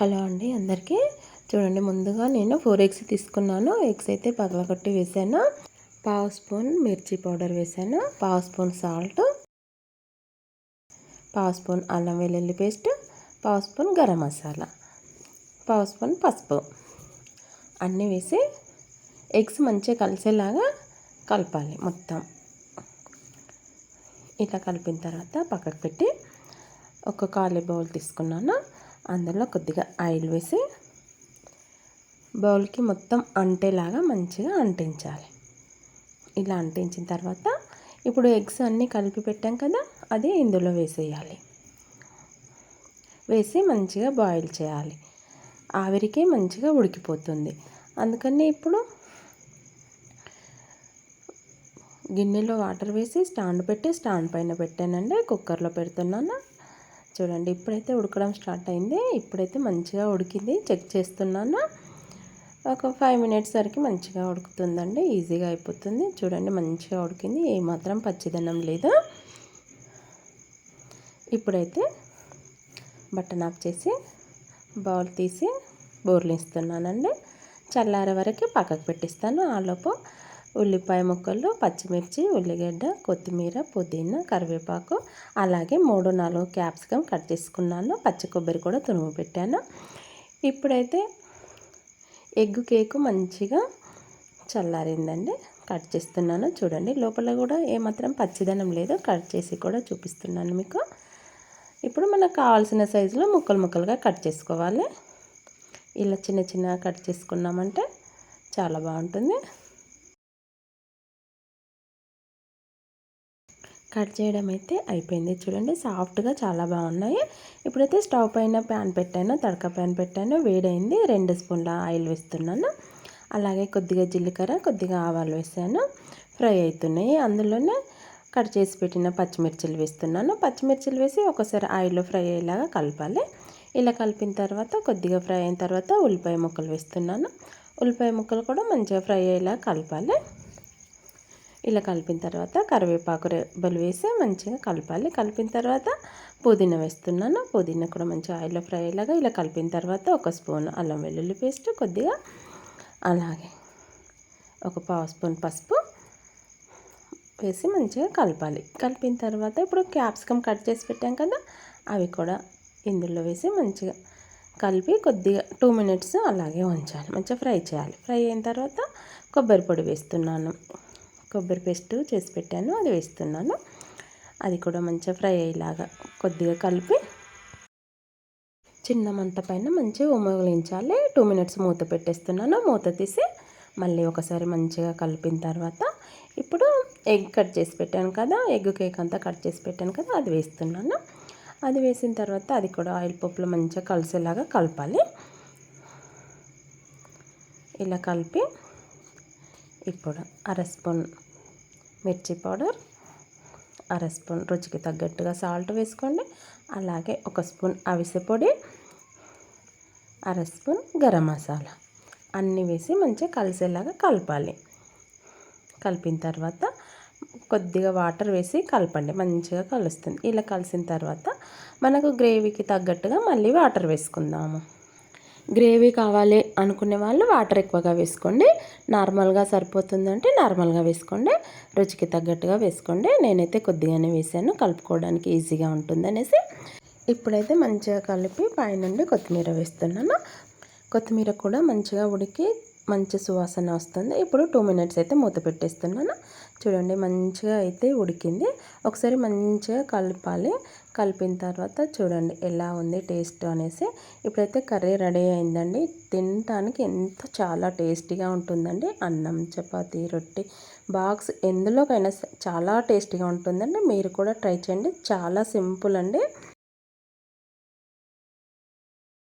Hello అండి అందరికీ. చూడండి ముందుగా నేను ఫోర్ ఎగ్స్ తీసుకున్నాను. ఎగ్స్ అయితే పగలగొట్టి వేసాను. పావు స్పూన్ మిర్చి పౌడర్ వేసాను. పావు స్పూన్ సాల్ట్. పావు స్పూన్ అల్లం వెల్లుల్లి పేస్ట్. పావు స్పూన్ గరం మసాలా. పావు స్పూన్ పసుపు. అన్నీ వేసి ఎగ్స్ మంచిగా కలిసేలాగా కలపాలి మొత్తం. ఇలా కలిపిన తర్వాత పక్కకు పెట్టి ఒక ఖాళీ బౌల్ తీసుకున్నాను. అందులో కొద్దిగా ఆయిల్ వేసి బౌల్కి మొత్తం అంటేలాగా మంచిగా అంటించాలి. ఇలా అంటించిన తర్వాత ఇప్పుడు ఎగ్స్ అన్నీ కలిపి పెట్టాం కదా అది ఇందులో వేసేయాలి. వేసి మంచిగా బాయిల్ చేయాలి. ఆవిరికి మంచిగా ఉడికిపోతుంది. అందుకని ఇప్పుడు గిన్నెలో వాటర్ వేసి స్టాండ్ పెట్టి స్టాండ్ పైన పెట్టానండి కుక్కర్లో పెడుతున్నాను. చూడండి ఇప్పుడైతే ఉడకడం స్టార్ట్ అయింది. ఇప్పుడైతే మంచిగా ఉడికింది. చెక్ చేస్తున్నాను. ఒక ఫైవ్ మినిట్స్ వరకు మంచిగా ఉడుకుతుందండి. ఈజీగా అయిపోతుంది. చూడండి మంచిగా ఉడికింది. ఏమాత్రం పచ్చిదనం లేదు. ఇప్పుడైతే బటన్ ఆఫ్ చేసి బౌల్ తీసి బోర్లిస్తున్నానండి చల్లారే వరకు పక్కకు పెట్టిస్తాను. ఆలోపు ఉల్లిపాయ ముక్కలు పచ్చిమిర్చి ఉల్లిగడ్డ కొత్తిమీర పుదీనా కరివేపాకు అలాగే మూడు నాలుగు క్యాప్సికమ్ కట్ చేసుకున్నాను. పచ్చి కొబ్బరి కూడా తురుము పెట్టాను. ఇప్పుడైతే ఎగ్ కేకు మంచిగా చల్లారిందండి. కట్ చేస్తున్నాను. చూడండి లోపల కూడా ఏమాత్రం పచ్చిదనం లేదు. కట్ చేసి కూడా చూపిస్తున్నాను మీకు. ఇప్పుడు మనకు కావాల్సిన సైజులో ముక్కలు ముక్కలుగా కట్ చేసుకోవాలి. ఇలా చిన్న చిన్న కట్ చేసుకున్నామంటే చాలా బాగుంటుంది. కట్ చేయడం అయితే అయిపోయింది. చూడండి సాఫ్ట్గా చాలా బాగున్నాయి. ఇప్పుడైతే స్టవ్ పైన ప్యాన్ పెట్టాను తడక ప్యాన్ పెట్టాను. వేడైంది. రెండు స్పూన్ల ఆయిల్ వేస్తున్నాను. అలాగే కొద్దిగా జీలకర్ర కొద్దిగా ఆవాలు వేసాను. ఫ్రై అవుతున్నాయి. అందులోనే కట్ చేసి పెట్టిన పచ్చిమిర్చిలు వేస్తున్నాను. పచ్చిమిర్చిలు వేసి ఒకసారి ఆయిల్లో ఫ్రై అయ్యేలాగా కలపాలి. ఇలా కలిపిన తర్వాత కొద్దిగా ఫ్రై అయిన తర్వాత ఉల్లిపాయ ముక్కలు వేస్తున్నాను. ఉల్లిపాయ ముక్కలు కూడా మంచిగా ఫ్రై అయ్యేలా కలపాలి. ఇలా కలిపిన తర్వాత కరివేపాకు రెబ్బలు వేసి మంచిగా కలపాలి. కలిపిన తర్వాత పుదీనా వేస్తున్నాను. పుదీనా కూడా మంచిగా ఆయిల్లో ఫ్రై అయ్యేలాగా ఇలా కలిపిన తర్వాత ఒక స్పూన్ అల్లం వెల్లుల్లి పేస్ట్ కొద్దిగా అలాగే ఒక పావు స్పూన్ పసుపు వేసి మంచిగా కలపాలి. కలిపిన తర్వాత ఇప్పుడు క్యాప్సికమ్ కట్ చేసి పెట్టాం కదా అవి కూడా ఇందులో వేసి మంచిగా కలిపి కొద్దిగా టూ మినిట్స్ అలాగే ఉంచాలి. మంచిగా ఫ్రై చేయాలి. ఫ్రై అయిన తర్వాత కొబ్బరి పొడి వేస్తున్నాను. కొబ్బరి పేస్ట్ చేసి పెట్టాను అది వేస్తున్నాను. అది కూడా మంచిగా ఫ్రై అయ్యేలాగా కొద్దిగా కలిపి చిన్న మంట పైన మంచిగా ఉమగలించాలి. టూ మినిట్స్ మూత పెట్టేస్తున్నాను. మూత తీసి మళ్ళీ ఒకసారి మంచిగా కలిపిన తర్వాత ఇప్పుడు ఎగ్ కట్ చేసి పెట్టాను కదా ఎగ్ కేక్ అంతా కట్ చేసి పెట్టాను కదా అది వేస్తున్నాను. అది వేసిన తర్వాత అది కూడా ఆయిల్ పప్పులో మంచిగా కలిసేలాగా కలపాలి. ఇలా కలిపి ఇప్పుడు అర స్పూన్ మిర్చి పౌడర్ అర స్పూన్ రుచికి తగ్గట్టుగా సాల్ట్ వేసుకోండి. అలాగే ఒక స్పూన్ అవిసె పొడి అర స్పూన్ గరం మసాలా. అన్నీ వేసి మంచిగా కలిసేలాగా కలపాలి. కలిపిన తర్వాత కొద్దిగా వాటర్ వేసి కలపండి. మంచిగా కలుస్తుంది. ఇలా కలిసిన తర్వాత మనకు గ్రేవీకి తగ్గట్టుగా మళ్ళీ వాటర్ వేసుకుందాము. గ్రేవీ కావాలి అనుకునే వాళ్ళు వాటర్ ఎక్కువగా వేసుకోండి. నార్మల్గా సరిపోతుందంటే నార్మల్గా వేసుకోండి. రుచికి తగ్గట్టుగా వేసుకోండి. నేనైతే కొద్దిగానే వేసాను. కలుపుకోవడానికి ఈజీగా ఉంటుందనేసి. ఇప్పుడైతే మంచిగా కలిపి పైనుండి కొత్తిమీర వేస్తున్నాను. కొత్తిమీర కూడా మంచిగా ఉడికి మంచి సువాసన వస్తుంది. ఇప్పుడు టూ మినిట్స్ అయితే మూత పెట్టేస్తున్నాను. చూడండి మంచిగా అయితే ఉడికింది. ఒకసారి మంచిగా కలపాలి. కలిపిన తర్వాత చూడండి ఎలా ఉంది టేస్ట్ అనేసి. ఇప్పుడైతే కర్రీ రెడీ అయిందండి. తినడానికి ఎంత చాలా టేస్టీగా ఉంటుందండి. అన్నం చపాతీ రొట్టె బాక్స్ ఎందులోకైనా చాలా టేస్టీగా ఉంటుందండి. మీరు కూడా ట్రై చేయండి. చాలా సింపుల్ అండి.